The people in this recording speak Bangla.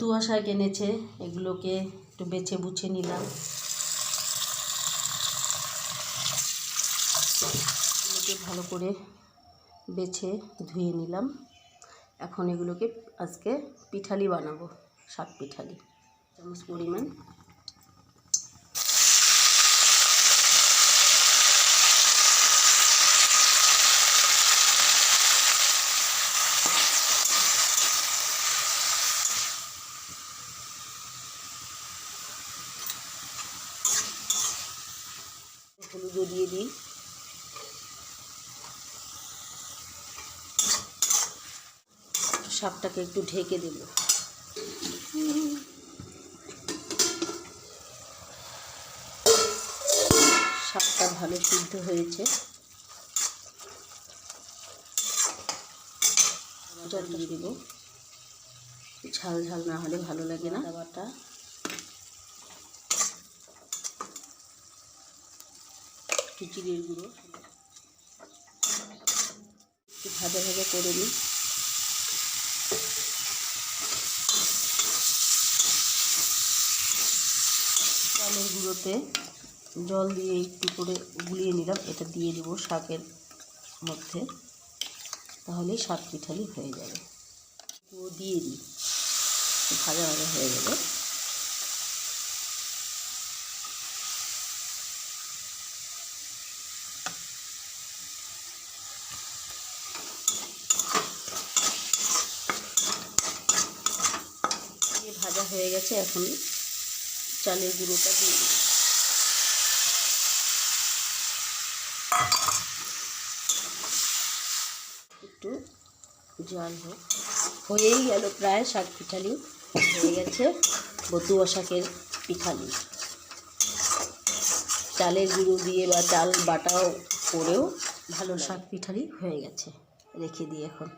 তুয়া শাক এনেছে এগুলোকে একটু বেছে বুছে নিলাম। এগুলোকে ভালো করে বেছে ধুয়ে নিলাম। এখন এগুলোকে আজকে পিঠালি বানাবো, শাক পিঠালি। চামচ পরিমাণ। হলুদও দিয়ে দিই। শাকটাকে একটু ঢেকে দেব। শাকটা ভালো সিদ্ধ হয়েছে। জল দিয়ে দেবো। ঝাল ঝাল না হলে ভালো লাগে না। বাটা। জিরের গুঁড়ো। একটু ভাজা ভাজা করে নিই। চালের গুঁড়োতে জল দিয়ে একটু করে গুলিয়ে নিলাম। এটা দিয়ে দিব শাকের মধ্যে। তাহলে শাক পিঠালি হয়ে যাবে। দিয়ে দিই। ভাজা ভাজা হয়ে যাবে দিয়ে ভাজা হয়ে গেছে এখন চালের গুঁড়োটা দিয়ে একটু জল হোক। হয়েই গেল প্রায় শাক পিঠালি হয়ে গেছে বতুয়া শাকের পিঠালি। চালের গুঁড়ো দিয়ে বা চাল বাটাও করেও ভালো শাক পিঠালি হয়ে গেছে। রেখে দিই এখন।